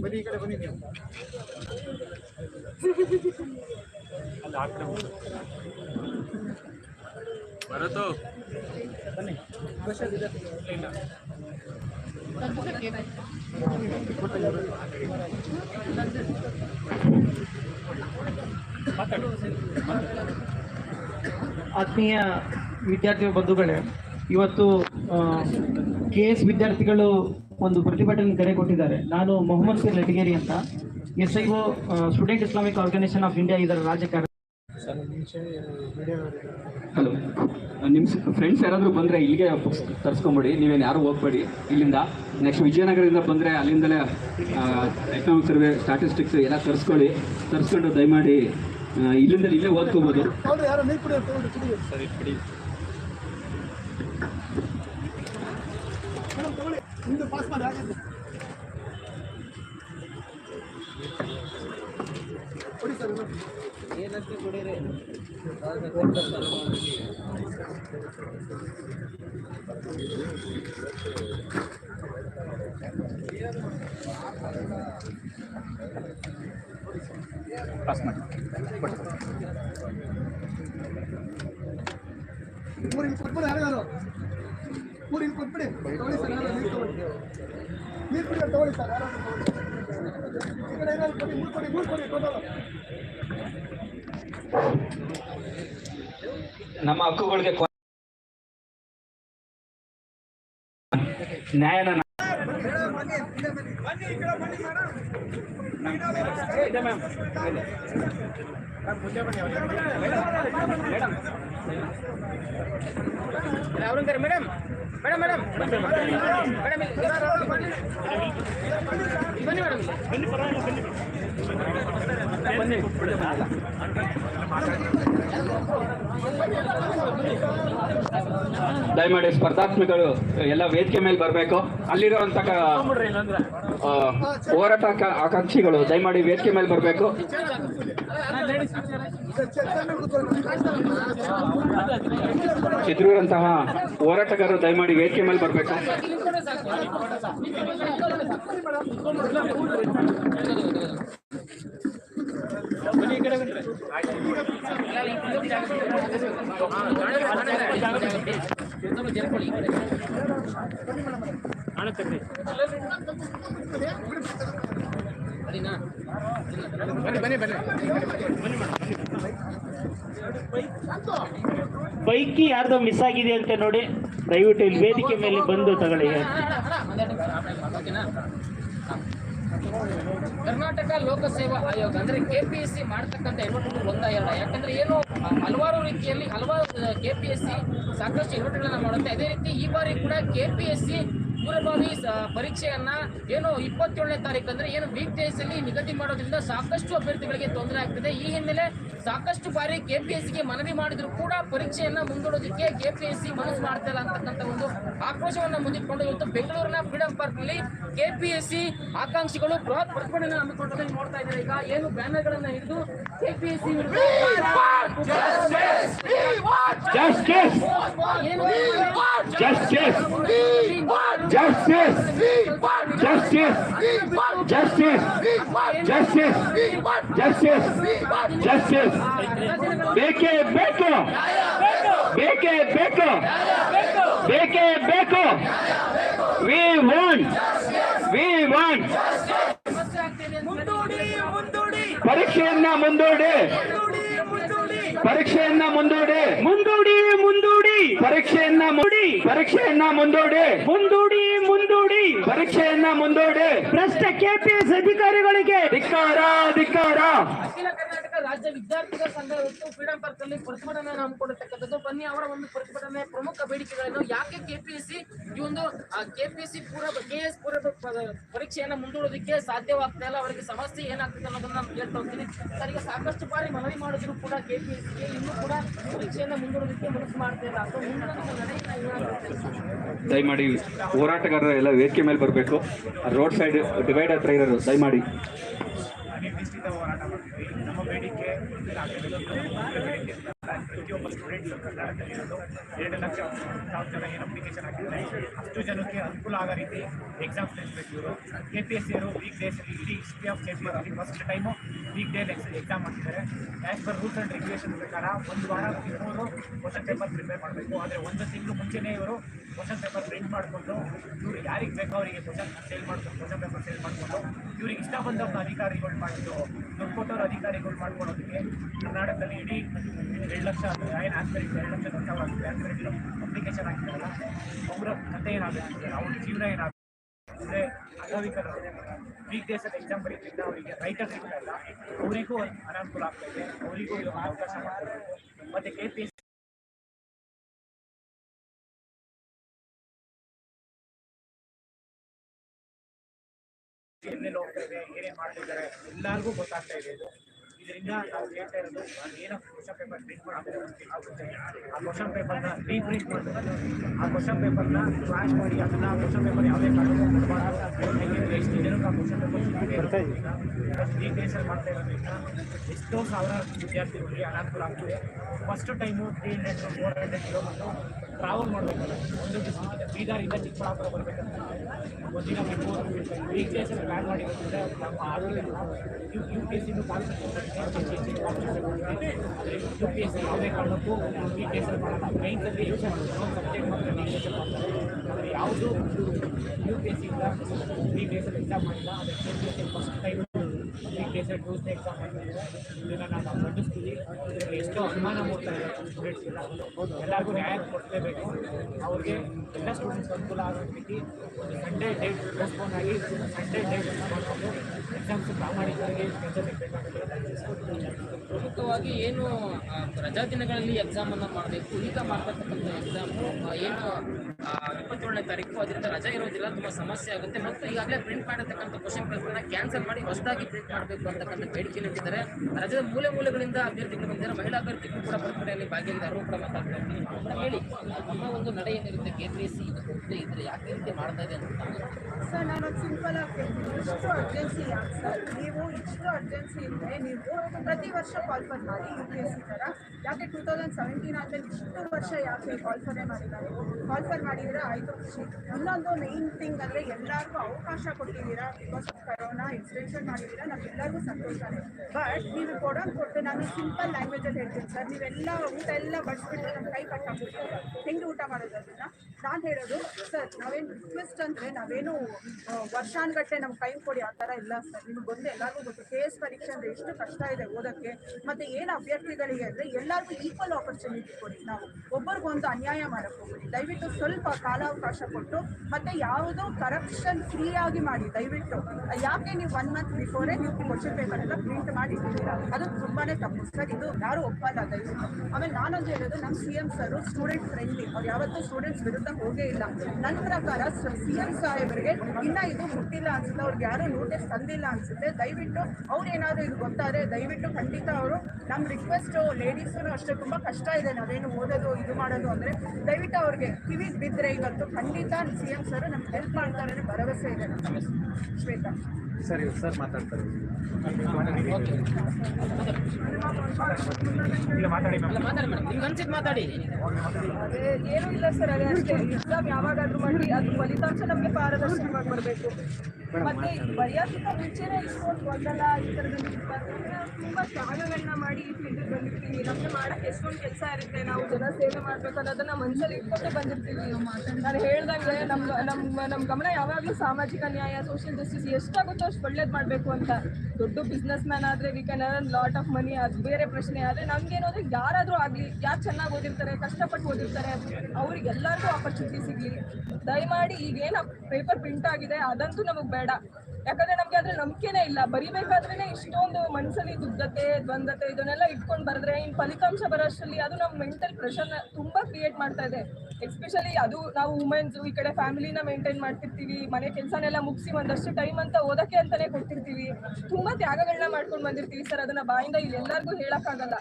ಬನ್ನಿ ಈ ಕಡೆ ಬನ್ನಿ ನೀವು ಅಲ್ಲಿ ಆ ಕಡೆ ಹೋಗಿ. ಬರುತ್ತು ಬನ್ನಿ ಇಲ್ಲ ಆತ್ಮೀಯ ವಿದ್ಯಾರ್ಥಿ ಬಂಧುಗಳೇ ಇವತ್ತು ಕೆ ಎಸ್ ವಿದ್ಯಾರ್ಥಿಗಳು ಒಂದು ಪ್ರತಿಭಟನೆ ಕರೆ ಕೊಟ್ಟಿದ್ದಾರೆ. ನಾನು ಮೊಹಮ್ಮದ್ ಸೀರ್ ಲಟಗೇರಿ ಅಂತ. S I student Islamic organisation of India ಇದರ ರಾಜ್ಯ ಕಾರ್ಯ ವಿಡಿಯೋ ಹಲೋ. ನಿಮ್ಮ ಫ್ರೆಂಡ್ಸ್ ಯಾರಾದರೂ ಬಂದರೆ ಇಲ್ಲಿಗೆ ಬುಕ್ಸ್ ತರಿಸ್ಕೊಂಬಿಡಿ. ನೀವೇನು ಯಾರು ಹೋಗ್ಬೇಡಿ. ಇಲ್ಲಿಂದ ನೆಕ್ಸ್ಟ್ ವಿಜಯನಗರದಿಂದ ಬಂದರೆ ಅಲ್ಲಿಂದಲೇ ಎಕನಾಮಿಕ್ ಸರ್ವೆ ಸ್ಟಾಟಿಸ್ಟಿಕ್ಸ್ ಎಲ್ಲ ತರಿಸ್ಕೊಳ್ಳಿ. ತರಿಸ್ಕೊಂಡು ದಯಮಾಡಿ ಇಲ್ಲಿಂದಲೇ ಇಲ್ಲಿಂದ ಇಲ್ಲೇ ಓದ್ಕೋಬೋದು ಹೌದು ಯಾರೋ ನೀರು ಕುಡಿಯೋದು ತಗೊಂಡು ಕುಡಿಯೋದು ಸರಿ ಬಿಡಿ ಮೇಡಮ್ ನಿಮ್ದು ಪಾಸ್ ಮಾಡಿ ಆಗಿದೆ ಕೊಡಿ ಸರ್ ಇದು. ಪಾಸ್ ಮಾಡಿ. ಮೂರು ಹಿಂಗೆ ಕೊಟ್ಬಿಡಿ ಯಾರು ಹಿಂಗೆ ಕೊಟ್ಬಿಡಿ ತಗೊಳ್ಳಿ ಸರ್ ನೀರು ತಗೊಳ್ಳಿ ನೀರು ಕುಡಿಯೋ ತಗೊಳ್ಳಿ ಸರ್ ಈ ಕಡೆ ಏನಾದ್ರು ಕೊಡಿ ಮೂರು ಕೊಡಿ ಮೂರು ಕೊಡಿ ನಮ್ಮ ಹಕ್ಕುಗಳಿಗೆ ನ್ಯಾಯನ ನ್ಯಾಯನ ಮೇಡಮ್ ಮೇಡಮ್ ಮೇಡಮ್ ಮೇಡಮ್ ಬನ್ನಿ ಮೇಡಮ್ ದಯಮಾಡಿ ಸ್ಪರ್ಧಾತ್ಮಕರು ಎಲ್ಲ ವೇದಿಕೆ ಮೇಲೆ ಬರಬೇಕು. ಅಲ್ಲಿರುವಂತ ಹೋರಾಟ ಆಕ- ಆಕಾಂಕ್ಷಿಗಳು ದಯಮಾಡಿ ವೇದಿಕೆ ಮೇಲೆ ಬರಬೇಕು. ಚಿತ್ರರಂತಹ ಹೋರಾಟಗಾರರು ದಯಮಾಡಿ ವೇದಿಕೆ ಮೇಲೆ ಬರಬೇಕು. ಬನ್ನಿ ಬನ್ನಿ ಪೈಕಿ ಯಾರ್ದೋ ಮಿಸ್ ಆಗಿದೆ ಅಂತ ನೋಡಿ ದಯವಿಟ್ಟು ಇಲ್ಲಿ ವೇದಿಕೆ ಮೇಲೆ ಬಂದು ತಗೊಳ್ಳಿ. ಕರ್ನಾಟಕ ಲೋಕಸೇವಾ ಆಯೋಗ ಅಂದ್ರೆ ಕೆಪಿಎಸ್ಸಿ ಮಾಡ್ತಕ್ಕಂಥ ಎಡವಟ್ಟುಗಳು ಒಂದ ಎರಡ ಯಾಕಂದ್ರೆ ಏನು ಹಲವಾರು ರೀತಿಯಲ್ಲಿ ಹಲವಾರು ಕೆಪಿಎಸ್ಸಿ ಸಾಕಷ್ಟು ಎಡವಟ್ಟುಗಳನ್ನ ಮಾಡುತ್ತೆ. ಅದೇ ರೀತಿ ಈ ಬಾರಿ ಕೂಡ ಕೆಪಿಎಸ್ಸಿ ಪೂರ್ವಭಾವಿ ಪರೀಕ್ಷೆಯನ್ನ ಏನು ಇಪ್ಪತ್ತೇಳನೇ ತಾರೀಕು ಅಂದ್ರೆ ಏನು ವೀಕ್ ಡೇಸ್ ಅಲ್ಲಿ ನಿಗದಿ ಮಾಡೋದ್ರಿಂದ ಸಾಕಷ್ಟು ಅಭ್ಯರ್ಥಿಗಳಿಗೆ ತೊಂದರೆ ಆಗ್ತಿದೆ. ಈ ಹಿನ್ನೆಲೆ ಸಾಕಷ್ಟು ಬಾರಿ ಕೆಪಿಎಸ್ಸಿಗೆ ಮನವಿ ಮಾಡಿದ್ರು ಕೂಡ ಪರೀಕ್ಷೆಯನ್ನ ಮುಂದೂಡೋದಕ್ಕೆ ಕೆಪಿಎಸ್ಸಿ ಮನಸ್ಸು ಮಾಡ್ತಾ ಇಲ್ಲ ಅಂತಕ್ಕಂಥ ಒಂದು ಆಕ್ರೋಶವನ್ನ ಮುಂದಿಟ್ಕೊಂಡು ಇವತ್ತು ಬೆಂಗಳೂರಿನ ಫ್ರೀಡಂ ಪಾರ್ಕ್ನಲ್ಲಿ ಕೆಪಿಎಸ್ಸಿ ಆಕಾಂಕ್ಷಿಗಳು ಬೃಹತ್ ಪ್ರತಿಭಟನೆ ಹಮ್ಮಿಕೊಂಡದನ್ನು ನೋಡ್ತಾ ಇದ್ದಾರೆ. ಈಗ ಏನು ಬ್ಯಾನರ್ ಗಳನ್ನ ಹಿಡಿದು ಕೆಪಿಎಸ್ಸಿ ಜಸ್ಟಿಸ್ ಜಸ್ಟಿಸ್ ಜಸ್ಟಿಸ್ ಬೇಕೇ ಬೇಕು. ಬೇಕೇ ಬೇಕು. ಬೇಕೇ ಬೇಕು. ವಿ ವಾಂಟ್ ವಿ ವಾಂಟ್ ಪರೀಕ್ಷೆಯನ್ನ ಮುಂದೂಡಿ. ಪರೀಕ್ಷೆಯನ್ನ ಮುಂದೂಡಿ. ಮುಂದೂಡಿ ಮುಂದೂಡಿ. ಪರೀಕ್ಷೆಯನ್ನ ಮುಡಿ ಪರೀಕ್ಷೆಯನ್ನ ಮುಂದೂಡಿ. ಮುಂದೂಡಿ ಮುಂದೂಡಿ. ಪರೀಕ್ಷೆಯನ್ನ ಮುಂದೂಡಿ. ಭ್ರಷ್ಟ ಕೆಪಿಎಸ್ ಅಧಿಕಾರಿಗಳಿಗೆ. ಧಿಕ್ಕಾರ ಧಿಕ್ಕಾರ. ರಾಜ್ಯ ವಿದ್ಯಾರ್ಥಿಗಳ ಸಂಘ ಇವತ್ತು ಫ್ರೀಡಂ ಪಾರ್ಕ್ ಅಲ್ಲಿ ಪ್ರತಿಭಟನೆ ಹಮ್ಮಿಕೊಂಡಿರ್ತಕ್ಕಂಥದ್ದು ಬನ್ನಿ, ಅವರ ಒಂದು ಪ್ರತಿಭಟನೆ, ಪ್ರಮುಖ ಬೇಡಿಕೆಗಳನ್ನು ಯಾಕೆ ಕೆಪಿಎಸ್ಸಿ ಈ ಒಂದು ಕೆಪಿಎಸ್ಸಿ ಪೂರ್ವ ಕೆಎಸ್ ಪೂರ್ವ ಪರೀಕ್ಷೆಯನ್ನು ಮುಂದೂಡೋದಕ್ಕೆ ಸಾಧ್ಯವಾಗ್ತಾ ಇಲ್ಲ. ಅವರಿಗೆ ಸಮಸ್ಯೆ ಏನಾಗ್ತದೆ ಅನ್ನೋದನ್ನ ನಾನು ಕೇಳ್ತಾ ಹೋಗ್ತೀನಿ. ಸರಿಗೆ ಸಾಕಷ್ಟು ಬಾರಿ ಮನವಿ ಮಾಡಿದ್ರು ಕೂಡ ಕೆಪಿಎಸ್ಸಿಗೆ ಇನ್ನೂ ಕೂಡ ಪರೀಕ್ಷೆಯನ್ನು ಮುಂದೂಡೋದಕ್ಕೆ ಮನಸ್ಸು ಮಾಡ್ತಾ ಇಲ್ಲ. ಅಥವಾ ಮುಂದಿನ ದಯಮಾಡಿ ಹೋರಾಟಗಾರರು ಎಲ್ಲ ವೇದಿಕೆ ಮೇಲೆ ಬರಬೇಕು. ರೋಡ್ ಸೈಡ್ ಡಿವೈಡ್ ಹತ್ರ ಇರೋರು ದಯಮಾಡಿ ನಿರ್ದಿಷ್ಟ ಹೋರಾಟ ಮಾಡ್ತೀವಿ ನಮ್ಮ ಬೇಡಿಕೆ ಮುಂದಿನ ಆಗಬೇಕು. ಬೇಡಿಕೆ ಪ್ರತಿಯೊಬ್ಬ ಸ್ಟೂಡೆಂಟ್ ಇರೋದು ಕರ್ನಾಟಕದಲ್ಲಿ ಇರೋದು ಎರಡು ಲಕ್ಷ ಸಾವಿರ ಜನ ಏನು ಅಪ್ಲಿಕೇಶನ್ ಹಾಕಿದ್ದಾರೆ ಅಷ್ಟು ಜನಕ್ಕೆ ಅನುಕೂಲ ಆಗೋ ರೀತಿ ಎಕ್ಸಾಮ್ಸ್ ನಡೆಸಬೇಕು ಇವರು. ಕೆ ಪಿ ಎಸ್ ಸಿಯವರು ವೀಕ್ ಡೇಸಲ್ಲಿ ಇಡೀ history of K P first time week day exam ಮಾಡ್ತಿದ್ದಾರೆ as per rules and regulation ಪ್ರಕಾರ ಒಂದು ವಾರ ಇವರು ಕ್ವಶನ್ ಪೇಪರ್ ಪ್ರಿಪೇರ್ ಮಾಡಬೇಕು. ಆದರೆ ಒಂದು ತಿಂಗಳು ಮುಂಚೆನೇ ಇವರು ಕ್ವಶನ್ ಪೇಪರ್ ಪ್ರಿಂಟ್ ಮಾಡಿಕೊಂಡು ಇವರು ಯಾರಿಗೆ ಬೇಕೋ ಅವರಿಗೆ ಕ್ವಶನ್ ಸೇಲ್ ಮಾಡ್ಕೊಂಡು ಕ್ವಶನ್ ಪೇಪರ್ ಸೇಲ್ ಮಾಡಿಕೊಂಡು, ಇವ್ರಿಗೆ ಇಷ್ಟ ಬಂದವ್ರನ್ನ ಅಧಿಕಾರಿಗಳು ಮಾಡಿದ್ದು ದುಡ್ಡು ಕೊಟ್ಟವ್ರ ಅಧಿಕಾರಿಗಳು ಮಾಡ್ಕೊಳೋದಕ್ಕೆ ಕರ್ನಾಟಕದಲ್ಲಿ ಇಡೀ ಎರಡು ಲಕ್ಷ ಏನು ಆಸ್ಪಿರೆಂಟ್ ಎರಡು ಲಕ್ಷ ದೊಡ್ಡ ಆಸ್ಪಿರೆಂಟ್ ಅಪ್ಲಿಕೇಶನ್ ಹಾಕಿದಾರಲ್ಲ ಅವರ ಕತೆ ಏನಾಗಬೇಕು ಅವ್ರ ಜೀವನ ಏನಾಗಬೇಕು ಅಂದರೆ ಅಂಗವಿಕಲರು ವೀಕ್ ಡೇಸಲ್ಲಿ ಎಕ್ಸಾಮ್ ಬರೀತಿದ್ದ ಅವರಿಗೆ ರೈಟರ್ಸ್ ಸಿಗ್ತಾ ಇಲ್ಲ. ಅವರಿಗೂ ಅನಾನುಕೂಲ ಆಗ್ತಾ ಇದೆ. ಅವರಿಗೂ ಇದು ಅವಕಾಶ ಮಾಡ್ಕೊಡ್ಬೇಕು. ಮತ್ತು ಕೆ ಪಿ ಎಸ್ ಎಲ್ಲೆಲ್ಲಿ ಹೋಗ್ತಾ ಇದೆ, ಏನೇನು ಮಾಡ್ತಿದ್ದಾರೆ, ಎಲ್ಲರಿಗೂ ಗೊತ್ತಾಗ್ತಾ ಇದೆ ಇದು. ಇದರಿಂದ ನಾವು ಹೇಳ್ತಾ ಇರೋದು ಏನೋ ಕ್ವಶನ್ ಪೇಪರ್ ಪ್ರಿಂಟ್ ಮಾಡಿದ್ರೆ ಆಗುತ್ತೆ. ಆ ಕ್ವಶನ್ ಪೇಪರ್ನ ರೀಪ್ರಿಂಟ್ ಮಾಡಬೇಕು. ಆ ಕ್ವಶನ್ ಪೇಪರ್ನ ಫ್ಲಾಶ್ ಮಾಡಿ ಅದನ್ನ ಕ್ವಶನ್ ಪೇಪರ್ ಯಾವುದೇ ಕಾರಣಕ್ಕೂ ಕೊಡಬಾರ್ದು ಯಾಕೆಂದ್ರೆ ಎಷ್ಟು ಜನಕ್ಕೆ ಆ ಕ್ವಶನ್ ಪೇಪರ್ ಸಿಗದೆ ಡೀಟೇಲ್ಸಲ್ಲಿ ಮಾಡ್ತಾ ಇರೋದ್ರಿಂದ ಎಷ್ಟೋ ಸಾವಿರಾರು ವಿದ್ಯಾರ್ಥಿಗಳಿಗೆ ಅನಾನುಕೂಲ ಆಗ್ತಿದೆ. First time three hundred four hundred kilometre travel ಮಾಡಬೇಕಲ್ಲ ಒಂದು ಡಿಸ್ಟ್ರಿಕ್ಟ್ ಬೀದರಿಂದ ಚಿಕ್ಕಬಳ್ಳಾಪುರ ಬರಬೇಕಂತ ಒಂದಿನ ಬಿಟ್ಟು ವೀಕ್ ಡೇಸಲ್ಲಿ ಪ್ಲ್ಯಾನ್ ಮಾಡಿರೋದ್ರಿಂದ ನಮ್ಮ ಆಗಿಲ್ಲ ಯು ಯು ಪಿ ಎಸ್ ಸಿನೂ ಯು ಪಿ ಎಸ್ ಯಾವುದೇ ಕಾರಣಕ್ಕೂ ವೀಕ್ ಡೇಸಲ್ಲಿ ಮಾಡಲ್ಲ ಮೈನ್ಸಲ್ಲಿ ಸಬ್ಜೆಕ್ಟ್ ಮಾತ್ರ ನೆಗ್ಲೇಷನ್ ಮಾಡ್ತಾರೆ ಆದರೆ ಯಾವುದು ಯು ಪಿ ಎಸ್ ಸಿಯಿಂದ ವೀಕ್ ಡೇಸಲ್ಲಿ ಎಕ್ಸಾಮ್ ಮಾಡಿಲ್ಲ ಅದಕ್ಕೆ P S first time week ಡೇಸಲ್ಲಿ ಟ್ಯೂಸ್ಡೇ ಎಕ್ಸಾಮ್ ಮಾಡಿದ್ದಾರೆ ಎಷ್ಟೋ ಅನುಮಾನ ಎಲ್ಲರಿಗೂ ನ್ಯಾಯ ಕೊಡಿಸಲೇಬೇಕು ಅವ್ರಿಗೆ ಎಲ್ಲ ಸ್ಟೂಡೆಂಟ್ಸ್ ಅನುಕೂಲ ಆಗೋ ಒಂದು ಸಂಡೇ ಡೇಟ್ ಪೋಸ್ಟ್ಪೋನ್ ಆಗಿ ಸಂಡೇ ಡೇಟ್ ಮಾಡಿಕೊಂಡು ಎಕ್ಸಾಮ್ಸ್ ಪ್ರಾಮಾಣಿಕವಾಗಿ ಕೆಲಸ ಸಿಗಬೇಕಾಗುತ್ತೆ ಪ್ರಮುಖವಾಗಿ ಏನು ರಜಾ ದಿನಗಳಲ್ಲಿ ಎಕ್ಸಾಮ್ ಅನ್ನ ಮಾಡಬೇಕು? ಈಗ ಮಾಡ್ತಕ್ಕಂಥ ಎಕ್ಸಾಮ್ ಏನು ಇಪ್ಪತ್ತೇಳನೇ ತಾರೀಕು, ಅದರಿಂದ ರಜಾ ಇರೋದಿಲ್ಲ, ತುಂಬಾ ಸಮಸ್ಯೆ ಆಗುತ್ತೆ. ಮತ್ತು ಈಗಾಗಲೇ ಪ್ರಿಂಟ್ ಮಾಡಿರ್ತಕ್ಕಂಥ ಕ್ವಶನ್ ಪೇಪರ್ನ ಕ್ಯಾನ್ಸಲ್ ಮಾಡಿ ಹೊಸದಾಗಿ ಪ್ರಿಂಟ್ ಮಾಡಬೇಕು. ಅಂತಕ್ಕಂಥ ಬೇಡಿಕೆ ಇಟ್ಟಿದ್ದಾರೆ. ರಾಜ್ಯದ ಮೂಲೆ ಮೂಲೆಗಳಿಂದ ಅಭ್ಯರ್ಥಿಗಳು ಬಂದಿದ್ದಾರೆ. ಮಹಿಳಾ ಅಭ್ಯರ್ಥಿಗಳು ಕೂಡ ಪ್ರತಿಭಟನೆಯಲ್ಲಿ ಭಾಗಿಯಾಗಿದ್ದಾರೆ. ಅವರು ಕೂಡ ಮಾತಾಡ್ತಾ ಹೇಳಿ ನಮ್ಮ ಒಂದು ನಡೆ ಏನಿರುತ್ತೆ ಕೆ ಪಿ ಎಸ್ ಸಿ ಇದು ಇದ್ರೆ ಯಾಕೆ ರೀತಿ ಮಾಡ್ತಾ ಇದೆ ಅಂತ ಸರ್, ನಾನು ಸಿಂಪಲ್ ಆಗಿ ಇಷ್ಟು ಅರ್ಜೆನ್ಸಿ ಯಾಕೆ ಸರ್? ನೀವು ಇಷ್ಟು ಅರ್ಜೆನ್ಸಿ ಇದ್ದರೆ ನೀವು ಪ್ರತಿ ವರ್ಷ ಕಾಲ್ಫರ್ ಮಾಡಿ ಯು ಪಿ ಎಸ್ ಸಿ ಥರ ಯಾಕೆ ಟೂ ತೌಸಂಡ್ ಸೆವೆಂಟೀನ್ ಆದಮೇಲೆ ಇಷ್ಟು ವರ್ಷ ಯಾಕೆ ಕಾಲ್ಫರೇ ಮಾಡಿದ್ದಾರೆ? ಕಾಲ್ಫರ್ ಮಾಡಿದರೆ ಆಯಿತು ಖುಷಿ. ಇನ್ನೊಂದು ಮೇನ್ ಥಿಂಗ್ ಅಂದರೆ ಎಲ್ಲರಿಗೂ ಅವಕಾಶ ಕೊಟ್ಟಿದ್ದೀರಾ? ಬಿಕಾಸ್ ಆಫ್ ಕರೋನಾ ಎಕ್ಸ್ಟೆನ್ಷನ್ ಮಾಡಿದ್ದೀರಾ? ನಮ್ಗೆಲ್ಲರಿಗೂ ಸಂತೋಷನೇ ಬಟ್ ನೀವು ಕೊಡೋದು ಕೊಟ್ಟು ನಾನು ಸಿಂಪಲ್ ಲ್ಯಾಂಗ್ವೇಜಲ್ಲಿ ಹೇಳ್ತೀನಿ ಸರ್ ನೀವೆಲ್ಲ ಊಟ ಎಲ್ಲ ಬಡಿಸ್ಬಿಟ್ಟು ನಮ್ಮ ಕೈ ಕಟ್ಟಾಕ್ಬಿಟ್ಟು ಹೆಂಗೆ ಊಟ ಮಾಡೋದು ಅದನ್ನು ನಾನು ಹೇಳೋದು ಸರ್ ನಾವೇನು ರಿಕ್ವೆಸ್ಟ್ ಅಂದರೆ ನಾವೇನು ವರ್ಷಾನುಗಟ್ಟಲೆ ನಮ್ಮ ಕೈ ಕೊಡಿ, ಆ ಥರ ಇಲ್ಲ ಸರ್ ನಿಮ್ಗೆ ಗೊತ್ತು, ಎಲ್ಲರಿಗೂ ಗೊತ್ತು. ಕೆ ಎಸ್ ಪರೀಕ್ಷೆ ಅಂದರೆ ಎಷ್ಟು ಕಷ್ಟ ಇದೆ ಓದೋಕ್ಕೆ. ಮತ್ತು ಏನು ಅಭ್ಯರ್ಥಿಗಳಿಗೆ ಅಂದರೆ ಎಲ್ಲರಿಗೂ ಈಕ್ವಲ್ ಆಪರ್ಚುನಿಟಿ ಕೊಡಿ ನಾವು. ಒಬ್ಬರಿಗೊಂದು ಅನ್ಯಾಯ ಮಾಡೋಕ್ಕೆ ಹೋಗ್ಬಿಡಿ. ದಯವಿಟ್ಟು ಸ್ವಲ್ಪ ಕಾಲಾವಕಾಶ ಕೊಟ್ಟು, ಮತ್ತು ಯಾವುದೋ ಕರಪ್ಷನ್ ಫ್ರೀ ಆಗಿ ಮಾಡಿ, ದಯವಿಟ್ಟು. ಯಾಕೆ ನೀವು ಒನ್ ಮಂತ್ ಬಿಫೋರೇ ನೀವು ಕ್ವಶನ್ ಪೇಪರ್ ಎಲ್ಲ ಪ್ರಿಂಟ್ ಮಾಡಿ ಅದು ತುಂಬಾನೇ ತಪ್ಪು. ಸರ್, ಇದು ಯಾರು ಒಪ್ಪಲ್ಲ ದಯವಿಟ್ಟು ಆಮೇಲೆ ನಾನೊಂದು ಹೇಳೋದು ನಮ್ಮ C M sir student friendly ಅವ್ರು ಯಾವತ್ತೂ ಸ್ಟೂಡೆಂಟ್ಸ್ ವಿರುದ್ಧ ಹೋಗೇ ಇಲ್ಲ. ನನ್ನ ಪ್ರಕಾರ ಸಿ ಎಂ ಸಾಹೇಬರಿಗೆ ಇನ್ನ ಇದು ಮುಟ್ಟಿಲ್ಲ ಅನ್ಸುತ್ತೆ. ಅವ್ರಿಗೆ ಯಾರು ನೋಟಿಸ್ ತಂದಿಲ್ಲ ಅನ್ಸುತ್ತೆ. ದಯವಿಟ್ಟು ಅವ್ರು ಏನಾದ್ರು ಇದು ಗೊತ್ತಾದ್ರೆ ದಯವಿಟ್ಟು ಖಂಡಿತ ಅವರು ನಮ್ಮ ರಿಕ್ವೆಸ್ಟ್ ಲೇಡೀಸ್ ಅಷ್ಟೇ ತುಂಬಾ ಕಷ್ಟ ಇದೆ ನಾವೇನು ಓದೋದು, ಇದು ಮಾಡೋದು ಅಂದ್ರೆ ದಯವಿಟ್ಟು ಅವ್ರಿಗೆ ಕಿವಿ ಬಿದ್ದರೆ ಇವತ್ತು ಖಂಡಿತ ಸಿ ಎಂ ಸರ್ ನಮ್ಗೆ ಹೆಲ್ಪ್ ಮಾಡ್ತಾರೆ ಭರವಸೆ ಇದೆ. ಶ್ವೇತಾ. ಸರಿ ಸರ್ ಮಾತಾಡ್ತಾರೆ. ಓಕೆ ಮಾತಾಡಿ ಅಲ್ಲ ಮಾತಾಡಿ ಮೇಡಮ್. ನಿಮ್ಗೆ ಅನ್ಸಿದ್ದು ಮಾತಾಡಿ. ಅದೇ ಏನೂ ಇಲ್ಲ ಸರ್ ಅದೇ ಅಷ್ಟೇ. ಎಕ್ಸಾಮ್ ಯಾವಾಗಾದ್ರೂ ಮಾಡಿ ಅದು ಫಲಿತಾಂಶ ನಮಗೆ ಪಾರದರ್ಶಕವಾಗಿ ಬರಬೇಕು. ಮತ್ತೆ ಬರೆಯೋದಕ್ಕಿಂತ ಮುಂಚೆನೇ ಇಷ್ಟೊಂದು ಗೊಂದಲ ಈ ಥರದಲ್ಲಿ ತುಂಬ ತ್ಯಾಗಗಳನ್ನ ಮಾಡಿ ಈ ಫೀಲ್ಡಿಗೆ ಬಂದಿರ್ತೀವಿ. ನಮಗೆ ಮಾಡೋಕ್ಕೆ ಎಷ್ಟೊಂದು ಕೆಲಸ ಇರುತ್ತೆ. ನಾವು ಜನ ಸೇವೆ ಮಾಡಬೇಕು ಅನ್ನೋದನ್ನ ಮನಸ್ಸಲ್ಲಿ ಇಟ್ಕೊಂಡೇ ಬಂದಿರ್ತೀವಿ. ನಾನು ಹೇಳ್ದಂಗೆ ನಮ್ಮ ನಮ್ಮ ನಮ್ಮ ಗಮನ ಯಾವಾಗಲೂ ಸಾಮಾಜಿಕ ನ್ಯಾಯ ಸೋಷಿಯಲ್ ಜಸ್ಟಿಸ್ ಎಷ್ಟಾಗುತ್ತೋ ಅಷ್ಟು ಒಳ್ಳೇದು ಮಾಡಬೇಕು ಅಂತ. ದೊಡ್ಡ ಬಿಸ್ನೆಸ್ ಮ್ಯಾನ್ ಆದರೆ we can earn lot of money ಅದು ಬೇರೆ ಪ್ರಶ್ನೆ. ಆದ್ರೆ ನಮ್ಗೇನು ಅಂದರೆ ಯಾರಾದರೂ ಆಗಲಿ ಯಾರು ಚೆನ್ನಾಗಿ ಓದಿರ್ತಾರೆ ಕಷ್ಟಪಟ್ಟು ಓದಿರ್ತಾರೆ ಅವ್ರಿಗೆ ಎಲ್ಲರಿಗೂ ಆಪರ್ಚುನಿಟಿ ಸಿಗಲಿ. ದಯಮಾಡಿ ಈಗೇನು ಪೇಪರ್ ಪ್ರಿಂಟ್ ಆಗಿದೆ ಅದಂತೂ ನಮಗೆ ಬೇಡ. ಯಾಕಂದ್ರೆ ನಮ್ಗೆ ಅದ್ರ ನಂಬಿಕೆನೇ ಇಲ್ಲ. ಬರಿಬೇಕಾದ್ರೇನೆ ಇಷ್ಟೊಂದು ಮನಸ್ಸಲ್ಲಿ ದುಗ್ಧತೆ ದ್ವಂದ್ವತೆ ಇದನ್ನೆಲ್ಲ ಇಟ್ಕೊಂಡು ಬರೆದ್ರೆ ಇನ್ ಫಲಿತಾಂಶ ಬರೋಷ್ಟರಲ್ಲಿ ಅದು ನಮ್ಮ ಮೆಂಟಲ್ ಪ್ರೆಷರ್ನ ತುಂಬಾ ಕ್ರಿಯೇಟ್ ಮಾಡ್ತಾ ಇದೆ. ಎಸ್ಪೆಷಲಿ ಅದು ನಾವು ವುಮೆನ್ಸ್ ಈ ಕಡೆ ಫ್ಯಾಮಿಲಿನ ಮೇಂಟೈನ್ ಮಾಡ್ತಿರ್ತೀವಿ. ಮನೆ ಕೆಲಸನೆಲ್ಲ ಮುಗಿಸಿ ಒಂದಷ್ಟು ಟೈಮ್ ಅಂತ ಓದಕ್ಕೆ ಅಂತಾನೆ ಕೊಟ್ಟಿರ್ತೀವಿ. ತುಂಬಾ ತ್ಯಾಗಗಳನ್ನ ಮಾಡ್ಕೊಂಡು ಬಂದಿರ್ತೀವಿ ಸರ್ ಅದನ್ನ ಬಾಯಿಂದ ಇಲ್ಲಿ ಎಲ್ಲರಿಗೂ ಹೇಳಕ್ಕಾಗಲ್ಲ.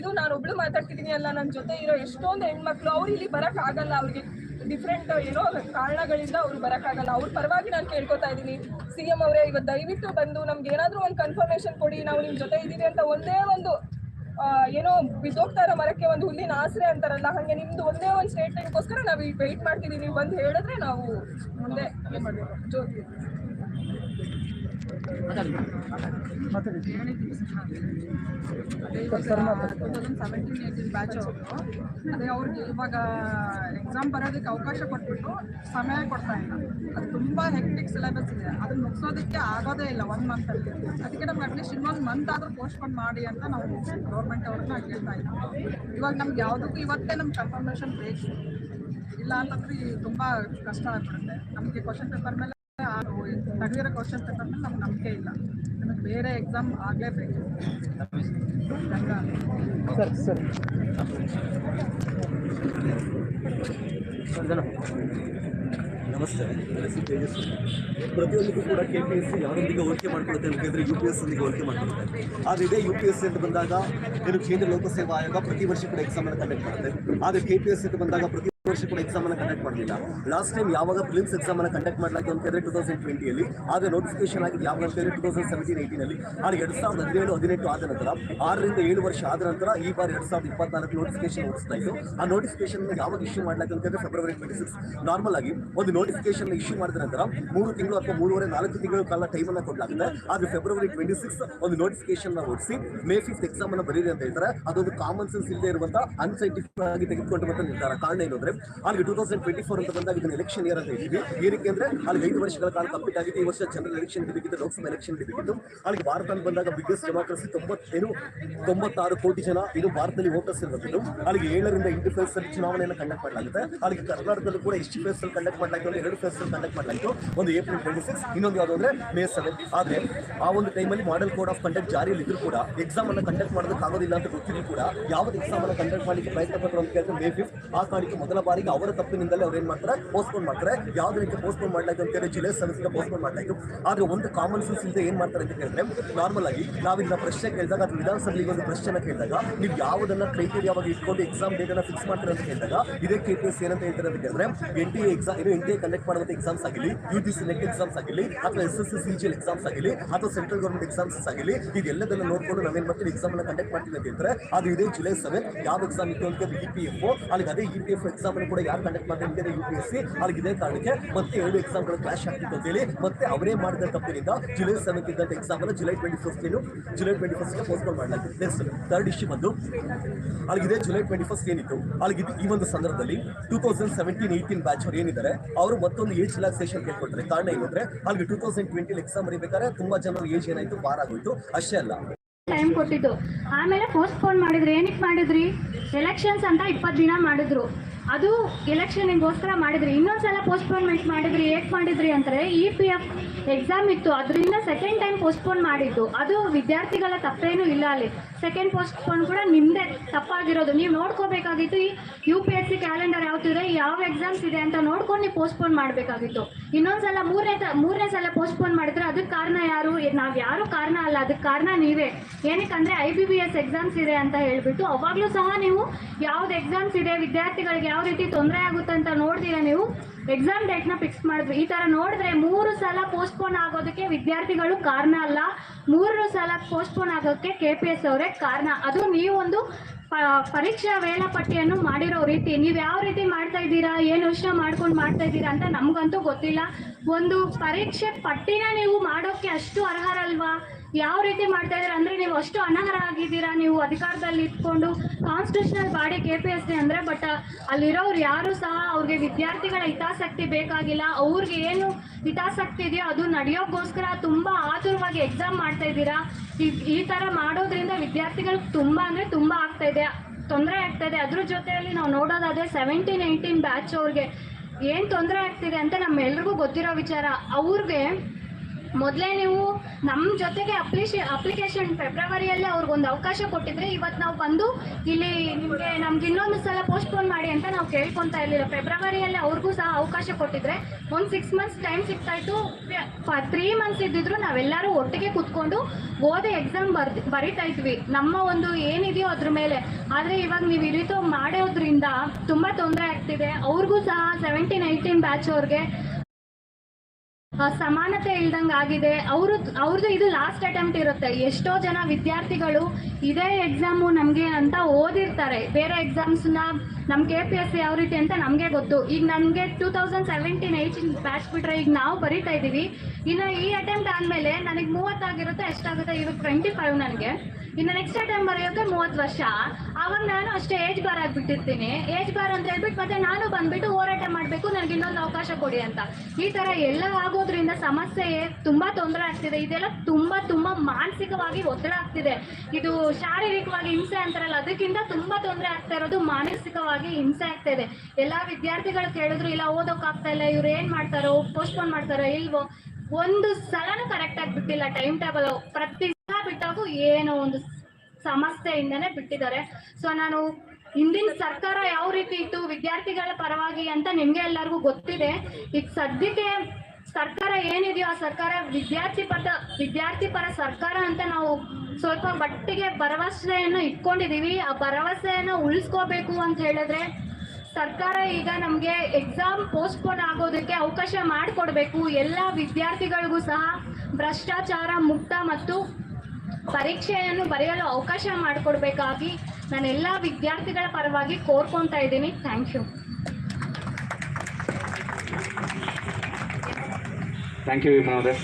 ಇದು ನಾನು ಒಬ್ಳು ಮಾತಾಡ್ತಿದ್ದೀನಿ ಅಲ್ಲ ನನ್ನ ಜೊತೆ ಇರೋ ಎಷ್ಟೊಂದು ಹೆಣ್ಮಕ್ಳು ಅವ್ರು ಇಲ್ಲಿ ಬರಕ್ ಆಗಲ್ಲ ಅವ್ರಿಗೆ. ಡಿಫ್ರೆಂಟ್ ಏನೋ ಕಾರಣಗಳಿಂದ ಅವ್ರು ಬರೋಕ್ಕಾಗಲ್ಲ. ಅವ್ರ ಪರವಾಗಿ ನಾನು ಕೇಳ್ಕೊತಾ ಇದ್ದೀನಿ. ಸಿ ಎಂ ಅವರೇ ಇವತ್ತು ದಯವಿಟ್ಟು ಬಂದು ನಮ್ಗೆ ಏನಾದರೂ ಒಂದು ಕನ್ಫರ್ಮೇಶನ್ ಕೊಡಿ. ನಾವು ನಿಮ್ಮ ಜೊತೆ ಇದ್ದೀವಿ ಅಂತ ಒಂದೇ ಒಂದು ಏನೋ ಬಿದ್ದೋಗ್ತಾ ಇರೋ ಮರಕ್ಕೆ ಒಂದು ಹುಲ್ಲಿನ ಆಸರೆ ಅಂತಾರಲ್ಲ ಹಾಗೆ ನಿಮ್ದು ಒಂದೇ ಒಂದು ಸ್ಟೇಟ್ಮೆಂಟ್ಗೋಸ್ಕರ ನಾವು ಈಗ ವೆಯ್ಟ್ ಮಾಡ್ತಿದ್ದೀವಿ ನೀವು ಬಂದು ಹೇಳಿದ್ರೆ ನಾವು ಮುಂದೆ ಜ್ಯೋತಿ ಸೆವೆಂಟೀನ್ ಏಯ್ಟೀನ್ ಬ್ಯಾಚ್ ಅವರು ಅದೇ ಅವ್ರಿಗೆ ಇವಾಗ ಎಕ್ಸಾಮ್ ಬರೋದಕ್ಕೆ ಅವಕಾಶ ಕೊಟ್ಬಿಟ್ಟು ಸಮಯ ಕೊಡ್ತಾ ಇಲ್ಲ. ಅದು ತುಂಬ ಹೆಕ್ಟಿಕ್ ಸಿಲೆಬಸ್ ಇದೆ. ಅದನ್ನ ಮುಗಿಸೋದಕ್ಕೆ ಆಗೋದೇ ಇಲ್ಲ ಒನ್ ಮಂತಲ್ಲಿ ಅದಕ್ಕೆ ನಮ್ಗೆ ಅಟ್ಲೀಸ್ಟ್ ಇನ್ನೊಂದು ಮಂತ್ ಆದರೂ ಪೋಸ್ಟ್ಪೋನ್ ಮಾಡಿ ಅಂತ ನಾವು ಗೌರ್ಮೆಂಟ್ ಅವ್ರನ್ನ ಕೇಳ್ತಾ ಇದ್ದೀವಿ ಇವಾಗ ನಮ್ಗೆ ಯಾವುದಕ್ಕೂ ಇವತ್ತೇ ನಮ್ಗೆ ಕನ್ಫರ್ಮೇಷನ್ ಬೇಕು. ಇಲ್ಲ ಅಂತಂದ್ರೆ ತುಂಬ ಕಷ್ಟ ಆಗ್ಬಿಡುತ್ತೆ. ನಮಗೆ ಕ್ವಶನ್ ಪೇಪರ್ ಮೇಲೆ ತೆಗೆದಿರೋ ಕ್ವಶನ್ ಪೇಪರ್ ಮೇಲೆ ನಮ್ಗೆ ನಂಬಿಕೆ ಇಲ್ಲ. ನಮಗೆ ಬೇರೆ ಎಕ್ಸಾಮ್ ಆಗಲೇಬೇಕು ಸರಿ ಸರ್. ಸರ್ ನಮಸ್ತೆ. ಪ್ರತಿಯೊಂದಕ್ಕೂ ಕೂಡ ಕೆ ಪಿ ಎಸ್ ಸಿ ಯಾರೊಂದಿಗೆ ಹೋಲಿಕೆ ಮಾಡ್ಕೊಳ್ಳುತ್ತೆ ಅಂತ ಹೇಳಿದ್ರೆ ಯು ಪಿ ಎಸ್ ಒಂದಿಗೆ ಹೋಲಿಕೆ ಮಾಡ್ಕೊಳ್ಳುತ್ತೆ. ಆದರೆ ಇದೇ ಯು ಪಿ ಎಸ್ ಸಿ ಅಂತ ಬಂದಾಗ ಏನು ಕೇಂದ್ರ ಲೋಕಸೇವಾ ಆಯೋಗ ಪ್ರತಿ ವರ್ಷ ಕೂಡ ಎಕ್ಸಾಮ್ ಅನ್ನು ಕಂಡಕ್ಟ್ ಮಾಡುತ್ತೆ. ಆದರೆ ಕೆ ಪಿ ಎಸ್ ಸಿ ಅಂತ ಬಂದಾಗ ಪ್ರತಿ ವರ್ಷ ಕೂಡ ಎಕ್ಸಾಮ್ ಅನ್ನು ಕಂಡಕ್ಟ್ ಮಾಡಲಿಲ್ಲ. ಲಾಸ್ಟ್ ಟೈಮ್ ಯಾವಾಗ ಫಿಲಿಮ್ಸ್ ಎಕ್ಸಾಮ್ ಅನ್ನು ಕಂಡಕ್ಟ್ ಮಾಡಲಾಗಿ ಅಂತ ಹೇಳಿದ್ರೆ ಟೂ ತೌಸಂಡ್ ಟ್ವೆಂಟಿಯಲ್ಲಿ ಆಗ ನೋಟಿಫಿಕೇಶನ್ ಆಗಿದೆ ಯಾವಾಗ ಅಂತ ಟೂ ತೌಸಂಡ್ ಸೆವೆಂಟೀನ್ ಏಯ್ಟೀನಲ್ಲಿ ಆಗ ಎರಡು ಸಾವಿರದ ಹದಿನೇಳು, ಹದಿನೆಂಟು ಆದ ನಂತರ, ಆರರಿಂದ ಏಳು ವರ್ಷ ಆದ ನಂತರ ಈ ಬಾರಿ ಎರಡು ಸಾವಿರದ ಇಪ್ಪತ್ನಾಲ್ಕು ನೋಟಿಫಿಕೇಶನ್ ಹೊಡಿಸ್ತಾ ಇತ್ತು. ಆ ನೋಟಿಫಿಕೇಶನ್ ಯಾವಾಗ ಇಶ್ಯೂ ಮಾಡಲಾಗಿ ಅಂತಂದ್ರೆ ಫೆಬ್ರವರಿ ಟ್ವೆಂಟಿ ಸಿಕ್ಸ್ ನಾರ್ಮಲ್ ಆಗಿ ಒಂದು ನೋಟಿಫಿಕೇಶನ್ ಇಶ್ಯೂ ಮಾಡಿದ ನಂತರ ಮೂರು ತಿಂಗಳು ಅಥವಾ ಮೂರುವರೆ, ನಾಲ್ಕು ತಿಂಗಳು ಕಾಲ ಟೈಮ್ ಅನ್ನ ಕೊಡಲಾಗುತ್ತೆ. ಆದರೆ ಫೆಬ್ರವರಿ ಟ್ವೆಂಟಿ ಸಿಕ್ಸ್ ಒಂದು ನೋಟಿಫಿಕೇಶನ್ ಓಡಿಸಿ ಮೇ ಫಿಫ್ತ್ ಎಕ್ಸಾಮ್ ಅನ್ನು ಬರೀರಿ ಅಂತ ಹೇಳ್ತಾರೆ. ಅದೊಂದು ಕಾಮನ್ ಸೆನ್ಸ್ ಇಲ್ಲದೆ ಇರುವಂತಹ ಅನ್ಸೈಂಟಿಫಿಕ್ ಆಗಿ ತೆಗೆದುಕೊಂಡಿರುವಂತ ನಿರ್ಧಾರ. ಕಾರಣ ಏನು ಅಲ್ಲಿ ಟೂ ತೌಸಂಡ್ ಟ್ವೆಂಟಿ ಫೋರ್ ಅಂತ ಬಂದಾಗ ಇದನ್ನ ಎಲೆಕ್ಷನ್ ಇಯರ್ ಅಂತ ಹೇಳ್ತೀವಿ. ಏನಕ್ಕೆ ಅಂದ್ರೆ ಅಲ್ಲಿ ಐದು ವರ್ಷಗಳ ಕಾಲ ಕಂಪ್ಲೀಟ್ ಆಗಿದೆ ಈ ವರ್ಷ ಜನರಲ್ ಎಲೆಕ್ಷನ್ ಬೇಕಿತ್ತು ಲೋಕಸಭಾ ಎಲೆಕ್ಷನ್ ಬೇಕಿತ್ತು ಅಲ್ಲಿ ಭಾರತ ಅಂತ ಬಂದಾಗ ಬಿಗ್ಗೆಸ್ಟ್ ಡೆಮಾಕ್ರಸಿ ತೊಂಬತ್ತೇನು ತೊಂಬತ್ತಾರು ಕೋಟಿ ಜನ ಇದು ಭಾರತದಲ್ಲಿ ವೋಟರ್ಸ್ ಇರಬಹುದು ಅಲ್ಲಿ ಏಳರಿಂದ ಎಂಟು ಫೇಸ್ ಅಲ್ಲಿ ಚುನಾವಣೆಯನ್ನು ಕಂಡಕ್ಟ್ ಮಾಡಲಾಗುತ್ತೆ. ಅಲ್ಲಿ ಕರ್ನಾಟಕದಲ್ಲಿ ಕೂಡ ಎಷ್ಟು ಫೇಸ್ ಅಲ್ಲಿ ಕಂಡಕ್ಟ್ ಮಾಡಲಾಯಿತು ಅಂದ್ರೆ ಎರಡು ಫೇಸ್ ಅಲ್ಲಿ ಕಂಡಕ್ಟ್ ಮಾಡಲಾಯಿತು. ಒಂದು ಏಪ್ರಿಲ್ ಟ್ವೆಂಟಿ ಸಿಕ್ಸ್ ಇನ್ನೊಂದು ಯಾವುದು ಅಂದ್ರೆ ಮೇ ಸೆವೆನ್ ಆದ್ರೆ ಆ ಒಂದು ಟೈಮಲ್ಲಿ ಮಾಡೆಲ್ ಕೋಡ್ ಆಫ್ ಕಂಡಕ್ಟ್ ಜಾರಿಯಲ್ಲಿ ಇದ್ರೂ ಕೂಡ ಎಕ್ಸಾಮ್ ಅನ್ನು ಕಂಡಕ್ಟ್ ಮಾಡೋದಕ್ಕಾಗೋದಿಲ್ಲ ಅಂತ ಗೊತ್ತಿದ್ರು ಕೂಡ, ಯಾವ್ದು ಎಕ್ಸಾಮ್ ಅನ್ನು ಕಂಡಕ್ಟ್ ಮಾಡಲಿಕ್ಕೆ ಪ್ರಯತ್ನ ಪಟ್ಟರು ಅಂತ ಕೇಳಿದ್ರೆ ಮೇ ಫಿಫ್ತ್ ಆ ಕಾರಣಕ್ಕೆ ಮೊದಲ ಬಾರಿಗೆ ಅವರ ತಪ್ಪಿನಿಂದಲೇ ಅವ್ರು ಏನ್ ಮಾಡ್ತಾರೆ? ಪೋಸ್ಟ್ಪೋನ್ ಮಾಡ್ತಾರೆ. ಯಾವ್ದು ರೀತಿ ಪೋಸ್ಟ್ಪೋನ್ ಮಾಡ್ಲಾಯ್ತು ಅಂತ ಹೇಳಿ ಜಿಲ್ಲೆ ಸದಸ್ಯರ ಪೋಸ್ಟ್ಪೋನ್ ಮಾಡ್ಲಾಯ್ತು. ಆದ್ರೆ ಒಂದು ಕಾಮನ್ ಸೆನ್ಸ್ ಇಲ್ಲದೆ ಏನ್ ಮಾಡ್ತಾರೆ ಅಂತ ಕೇಳಿದ್ರೆ ನಾರ್ಮಲ್ ಆಗಿ ನಾವಿನ್ನ ಪ್ರಶ್ನೆ ಕೇಳಿದಾಗ ಅದು ವಿಧಾನಸಭೆಗೆ ಒಂದು ಪ್ರಶ್ನೆ ಕೇಳಿದಾಗ, ನೀವು ಯಾವುದನ್ನ ಕ್ರೈಟೀರಿಯಾವಾಗಿ ಇಟ್ಕೊಂಡು ಎಕ್ಸಾಮ್ ಡೇಟ್ ಅನ್ನ ಫಿಕ್ಸ್ ಮಾಡ್ತಾರೆ ಅಂತ ಕೇಳಿದಾಗ, ಇದೇ ಕೆ ಪಿ ಎಸ್ ಏನಂತ ಹೇಳ್ತಾರೆ ಅಂತ ಕೇಳಿದ್ರೆ ಎನ್ ಟಿ ಎಕ್ಸಾಮ್ ಏನು ಎನ್ ಟಿ ಕಂಡಕ್ಟ್ ಮಾಡುವಂತ ಎಕ್ಸಾಮ್ಸ್ ಆಗಲಿ U G C net exams ಆಗಲಿ ಅಥವಾ S S C C G L exams ಆಗಲಿ ಅಥವಾ ಸೆಂಟ್ರಲ್ ಗೌರ್ಮೆಂಟ್ ಎಕ್ಸಾಮ್ಸ್ ಆಗಲಿ ಇದೆಲ್ಲದನ್ನ ನೋಡ್ಕೊಂಡು ನಾವೇನ್ ಮಾಡ್ತೀವಿ ಎಕ್ಸಾಮ್ ಕಂಡಕ್ಟ್ ಮಾಡ್ತೀವಿ ಅಂತ ಹೇಳ್ತಾರೆ. ಅದು ಇದೇ ಜುಲೈ ಸೆವೆನ್ ಯಾವ ಎಕ್ಸಾಮ್ ಇತ್ತು ಅಂತ ಇ ಪಿ ಎಫ್ ಅಲ್ಲಿಗೆ ಅದೇ ಇ ಪಿ ಎಫ್ ಎಕ್ಸಾಮ್ ಅನ್ನು ಕೂಡ ಯಾರು ಕಂಡಕ್ಟ್ ಮಾಡ್ತಾರೆ ಯು ಪಿ ಎಸ್ ಸಿ ಅವ್ರಿಗೆ ಇದೇ ಕಾರಣಕ್ಕೆ ಮತ್ತೆ ಎರಡು ಎಕ್ಸಾಮ್ಗಳು ಕ್ಲಾಶ್ ಆಗ್ತಿತ್ತು ಅಂತ ಹೇಳಿ ಮತ್ತೆ ಅವರೇ ಮಾಡಿದ ತಪ್ಪಿನಿಂದ ಜುಲೈ ಸೆವೆಂತ್ ಇದ್ದಂಥ ಎಕ್ಸಾಮ್ ಅನ್ನು July twenty first July twenty first postpone ಮಾಡಲಾಗಿದೆ. ನೆಕ್ಸ್ಟ್ ಥರ್ಡ್ ಇಶ್ಯೂ ಬಂದು ಅಲ್ಲಿಗೆ ಇದೇ ಜುಲೈ ಟ್ವೆಂಟಿ ಫಸ್ಟ್ ಏನಿತ್ತು? ಅಲ್ಲಿ ಈ ಒಂದು ಸಂದರ್ಭದಲ್ಲಿ two thousand seventeen eighteen batch ಅವ್ರು ಏನಿದ್ದಾರೆ, ಅವರು ಮತ್ತೊಂದು ಏಜ್ ರಿಲ್ಯಾಕ್ಸೇಷನ್ ಕೇಳ್ಕೊಟ್ರೆ ಕಾರಣ ಏನಂದ್ರೆ ಅಲ್ಲಿ ಟೂ ತೌಸಂಡ್ ಟ್ವೆಂಟಿ ಎಕ್ಸಾಮ್ ಬರೀಬೇಕಾದ್ರೆ ತುಂಬಾ ಜನ ಏಜ್ ಏನಾಯ್ತು? ಬಾರ್ ಆಗೋಯ್ತು. ಅಷ್ಟೇ ಅಲ್ಲ. ಟೈಮ್ ಕೊಟ್ಟಿದ್ದು. ಆಮೇಲೆ ಪೋಸ್ಟ್ಪೋನ್ ಮಾಡಿದ್ರು ಏನಕ್ಕೆ ಮಾಡಿದ್ರಿ? ಎಲೆಕ್ಷನ್ಸ್ ಅಂತ ಇಪ್ಪತ್ತು ದಿನ ಮಾಡಿದ್ರು. ಅದು ಎಲೆಕ್ಷನ್ಗೋಸ್ಕರ ಮಾಡಿದ್ರಿ. ಇನ್ನೊಂದ್ಸಲ ಪೋಸ್ಟ್ಪೋನ್ಮೆಂಟ್ ಮಾಡಿದ್ರಿ ಏಕೆ ಮಾಡಿದ್ರಿ ಅಂದರೆ ಇ ಪಿ ಎಫ್ ಎಕ್ಸಾಮ್ ಇತ್ತು. ಅದರಿಂದ ಸೆಕೆಂಡ್ ಟೈಮ್ ಪೋಸ್ಟ್ಪೋನ್ ಮಾಡಿದ್ದು. ಅದು ವಿದ್ಯಾರ್ಥಿಗಳ ತಪ್ಪೇನೂ ಇಲ್ಲ ಅಲ್ಲಿ. ಸೆಕೆಂಡ್ ಪೋಸ್ಟ್ಪೋನ್ ಕೂಡ ನಿಮ್ಮದೇ ತಪ್ಪಾಗಿರೋದು. ನೀವು ನೋಡ್ಕೋಬೇಕಾಗಿತ್ತು. ಈ U P S C calendar ಯಾವ್ದಿದೆ ಯಾವ ಎಕ್ಸಾಮ್ಸ್ ಇದೆ ಅಂತ ನೋಡ್ಕೊಂಡು ನೀವು ಪೋಸ್ಟ್ಪೋನ್ ಮಾಡಬೇಕಾಗಿತ್ತು. ಇನ್ನೊಂದ್ಸಲ ಮೂರನೇ ಮೂರನೇ ಸಲ ಪೋಸ್ಟ್ಪೋನ್ ಮಾಡಿದ್ರೆ ಅದಕ್ಕೆ ಕಾರಣ ಯಾರು? ನಾವು ಯಾರು ಕಾರಣ ಅಲ್ಲ. ಅದಕ್ಕೆ ಕಾರಣ ನೀವೇ. ಏನಕ್ಕಂದ್ರೆ I B P S exams ಇದೆ ಅಂತ ಹೇಳಿಬಿಟ್ಟು ಅವಾಗಲೂ ಸಹ ನೀವು ಯಾವ್ದು ಎಕ್ಸಾಮ್ಸ್ ಇದೆ, ವಿದ್ಯಾರ್ಥಿಗಳಿಗೆ ಯಾವ ರೀತಿ ತೊಂದರೆ ಆಗುತ್ತೆ ಅಂತ ನೋಡ್ತೀರಾ ನೀವು. ಎಕ್ಸಾಮ್ ಡೇಟ್ನ ಫಿಕ್ಸ್ ಮಾಡಿದ್ವಿ. ಈ ತರ ನೋಡಿದ್ರೆ ಮೂರು ಸಲ ಪೋಸ್ಟ್ಪೋನ್ ಆಗೋದಕ್ಕೆ ವಿದ್ಯಾರ್ಥಿಗಳು ಕಾರಣ ಅಲ್ಲ. ಮೂರು ಸಲ ಪೋಸ್ಟ್ಪೋನ್ ಆಗೋಕ್ಕೆ ಕೆ ಪಿ ಎಸ್ ಅವರೇ ಕಾರಣ. ಅದು ನೀವೊಂದು ಪರೀಕ್ಷಾ ವೇಳಾಪಟ್ಟಿಯನ್ನು ಮಾಡಿರೋ ರೀತಿ. ನೀವು ಯಾವ ರೀತಿ ಮಾಡ್ತಾ ಇದ್ದೀರಾ? ಏನು ಯೋಚನೆ ಮಾಡ್ಕೊಂಡು ಮಾಡ್ತಾ ಇದ್ದೀರಾ ಅಂತ ನಮಗಂತೂ ಗೊತ್ತಿಲ್ಲ. ಒಂದು ಪರೀಕ್ಷೆ ಪಟ್ಟಿನ ನೀವು ಮಾಡೋಕ್ಕೆ ಅಷ್ಟು ಅರ್ಹರಲ್ವಾ? ಯಾವ ರೀತಿ ಮಾಡ್ತಾ ಇದ್ದೀರಾ? ಅಂದ್ರೆ ನೀವು ಅಷ್ಟು ಅನರ್ಹ ಆಗಿದ್ದೀರಾ ನೀವು ಅಧಿಕಾರದಲ್ಲಿ ಇಟ್ಕೊಂಡು? Constitutional body K P S C ಅಂದ್ರೆ ಬಟ್ ಅಲ್ಲಿರೋರು ಯಾರು ಸಹ ಅವ್ರಿಗೆ ವಿದ್ಯಾರ್ಥಿಗಳ ಹಿತಾಸಕ್ತಿ ಬೇಕಾಗಿಲ್ಲ. ಅವ್ರಿಗೆ ಏನು ಹಿತಾಸಕ್ತಿ ಇದೆಯೋ ಅದು ನಡೆಯೋಕ್ಕೋಸ್ಕರ ತುಂಬಾ ಆತುರವಾಗಿ ಎಕ್ಸಾಮ್ ಮಾಡ್ತಾ ಇದ್ದೀರಾ? ಈ- ಈ ತರ ಮಾಡೋದ್ರಿಂದ ವಿದ್ಯಾರ್ಥಿಗಳಿಗೆ ತುಂಬಾ ಅಂದ್ರೆ ತುಂಬಾ ಆಗ್ತಾ ಇದೆ. ತೊಂದರೆ ಆಗ್ತಾ ಇದೆ. ಅದ್ರ ಜೊತೆಯಲ್ಲಿ ನಾವು ನೋಡೋದಾದ್ರೆ ಸೆವೆಂಟೀನ್ ಏಯ್ಟೀನ್ ಬ್ಯಾಚ್ ಅವ್ರಿಗೆ ಏನು ತೊಂದರೆ ಆಗ್ತಿದೆ ಅಂತ ನಮ್ಮೆಲ್ರಿಗೂ ಗೊತ್ತಿರೋ ವಿಚಾರ. ಅವ್ರಿಗೆ ಮೊದಲೇ ನೀವು ನಮ್ಮ ಜೊತೆಗೆ ಅಪ್ಲಿಶೇ ಅಪ್ಲಿಕೇಶನ್ ಫೆಬ್ರವರಿಯಲ್ಲೇ ಅವ್ರಿಗೊಂದು ಅವಕಾಶ ಕೊಟ್ಟಿದ್ರೆ ಇವತ್ತು ನಾವು ಬಂದು ಇಲ್ಲಿ ನಿಮಗೆ ನಮ್ಗೆ ಇನ್ನೊಂದು ಸಲ ಪೋಸ್ಟ್ಪೋನ್ ಮಾಡಿ ಅಂತ ನಾವು ಕೇಳ್ಕೊತಾ ಇರಲಿಲ್ಲ. ಫೆಬ್ರವರಿಯಲ್ಲಿ ಅವ್ರಿಗೂ ಸಹ ಅವಕಾಶ ಕೊಟ್ಟಿದ್ರೆ ಒಂದು ಸಿಕ್ಸ್ ಮಂತ್ಸ್ ಟೈಮ್ ಸಿಗ್ತಾ ಇತ್ತು ತ್ರೀ ಮಂತ್ಸ್ ಇದ್ದಿದ್ರು ನಾವೆಲ್ಲರೂ ಒಟ್ಟಿಗೆ ಕೂತ್ಕೊಂಡು ಓದಿ ಎಕ್ಸಾಮ್ ಬರ್ದು, ಬರಿತಾ ಇದ್ವಿ. ನಮ್ಮ ಒಂದು ಏನಿದೆಯೋ ಅದ್ರ ಮೇಲೆ. ಆದರೆ ಇವಾಗ ನೀವು ಈ ಮಾಡೋದ್ರಿಂದ ತುಂಬ ತೊಂದರೆ ಆಗ್ತಿದೆ. ಅವ್ರಿಗೂ ಸಹ ಸೆವೆಂಟೀನ್ ಏಯ್ಟೀನ್ ಬ್ಯಾಚ್ ಅವ್ರಿಗೆ ಸಮಾನತೆ ಇಲ್ದಂಗೆ ಆಗಿದೆ. ಅವರು ಅವ್ರದ್ದು ಇದು ಲಾಸ್ಟ್ ಅಟೆಂಪ್ಟ್ ಇರುತ್ತೆ. ಎಷ್ಟೋ ಜನ ವಿದ್ಯಾರ್ಥಿಗಳು ಇದೇ ಎಕ್ಸಾಮು ನಮಗೆ ಅಂತ ಓದಿರ್ತಾರೆ. ಬೇರೆ ಎಕ್ಸಾಮ್ಸ್ನ ನಮ್ಮ ಕೆ ಪಿ ಎಸ್ ಸಿ ಯಾವ ರೀತಿ ಅಂತ ನಮಗೆ ಗೊತ್ತು. ಈಗ ನಮಗೆ two thousand seventeen eighteen batch ಬಿಟ್ರೆ ಈಗ ನಾವು ಬರಿತಾ ಇದ್ದೀವಿ. ಇನ್ನು ಈ ಅಟೆಂಪ್ಟ್ ಆದಮೇಲೆ ನನಗೆ ಮೂವತ್ತಾಗಿರುತ್ತೆ, ಎಷ್ಟಾಗುತ್ತೆ? ಇವಾಗ ಟ್ವೆಂಟಿ ಫೈವ್ ನನಗೆ. ಇನ್ನು ನೆಕ್ಸ್ಟ್ ಅಟೆಂಪ್ಟ್ ಬರೆಯೋಕೆ ಮೂವತ್ತು ವರ್ಷ. ಆವಾಗ ನಾನು ಅಷ್ಟೇ ಏಜ್ ಬಾರ್ ಆಗಿಬಿಟ್ಟಿರ್ತೀನಿ. ಏಜ್ ಬಾರ್ ಅಂತ ಹೇಳ್ಬಿಟ್ಟು ಮತ್ತೆ ನಾನು ಬಂದ್ಬಿಟ್ಟು ಹೋರಾಟ ಮಾಡಬೇಕು, ನನಗೆ ಇನ್ನೊಂದು ಅವಕಾಶ ಕೊಡಿ ಅಂತ. ಈ ಥರ ಎಲ್ಲ ಆಗೋದ್ರಿಂದ ಸಮಸ್ಯೆ ತುಂಬ ತೊಂದರೆ ಆಗ್ತಿದೆ. ಇದೆಲ್ಲ ತುಂಬ ತುಂಬ ಮಾನಸಿಕವಾಗಿ ಒತ್ತಡ ಆಗ್ತಿದೆ. ಇದು ಶಾರೀರಿಕವಾಗಿ ಹಿಂಸೆ ಅಂತಾರಲ್ಲ, ಅದಕ್ಕಿಂತ ತುಂಬ ತೊಂದರೆ ಆಗ್ತಾ ಇರೋದು ಮಾನಸಿಕವಾಗಿ. ಹಿಂಸೆ ಆಗ್ತಾ ಇದೆ. ಎಲ್ಲ ವಿದ್ಯಾರ್ಥಿಗಳು ಕೇಳಿದ್ರು, ಇಲ್ಲ ಓದೋಕ್ಕಾಗ್ತಾ ಇಲ್ಲ, ಇವ್ರು ಏನು ಮಾಡ್ತಾರೋ ಪೋಸ್ಟ್ಪೋನ್ ಮಾಡ್ತಾರೋ ಇಲ್ವೋ? ಒಂದು ಸಲನೂ ಕರೆಕ್ಟಾಗಿ ಬಿಟ್ಟಿಲ್ಲ ಟೈಮ್ ಟೇಬಲ್ ಪ್ರತಿ ಸಲ ಬಿಟ್ಟಾಗೂ ಏನೋ ಒಂದು ಸಮಸ್ಯೆಯಿಂದನೇ ಬಿಟ್ಟಿದ್ದಾರೆ. ಸೊ ನಾನು ಹಿಂದಿನ ಸರ್ಕಾರ ಯಾವ ರೀತಿ ಇತ್ತು, ವಿದ್ಯಾರ್ಥಿಗಳ ಪರವಾಗಿ ಅಂತ ನಿಮ್ಗೆ ಎಲ್ಲರಿಗೂ ಗೊತ್ತಿದೆ. ಈಗ ಸದ್ಯಕ್ಕೆ ಸರ್ಕಾರ ಏನಿದೆಯೋ ಆ ಸರ್ಕಾರ, ವಿದ್ಯಾರ್ಥಿ ಪರ ವಿದ್ಯಾರ್ಥಿ ಪರ ಸರ್ಕಾರ ಅಂತ ನಾವು ಸ್ವಲ್ಪ ಮಟ್ಟಿಗೆ ಭರವಸೆಯನ್ನು ಇಟ್ಕೊಂಡಿದೀವಿ. ಆ ಭರವಸೆಯನ್ನು ಉಳಿಸ್ಕೋಬೇಕು ಅಂತ ಹೇಳಿದ್ರೆ ಸರ್ಕಾರ ಈಗ ನಮಗೆ ಎಕ್ಸಾಮ್ ಪೋಸ್ಟ್ಪೋನ್ ಆಗೋದಕ್ಕೆ ಅವಕಾಶ ಮಾಡಿಕೊಡ್ಬೇಕು. ಎಲ್ಲ ವಿದ್ಯಾರ್ಥಿಗಳಿಗೂ ಸಹ ಭ್ರಷ್ಟಾಚಾರ ಮುಕ್ತ ಮತ್ತು ಪರೀಕ್ಷೆಯನ್ನು ಬರೆಯಲು ಅವಕಾಶ ಮಾಡಿಕೊಡ್ಬೇಕಾಗಿ ನಾನು ಎಲ್ಲ ವಿದ್ಯಾರ್ಥಿಗಳ ಪರವಾಗಿ ಕೋರ್ಕೊತಾ ಇದ್ದೀನಿ. Thank you thank you Vimal ಅವರೇ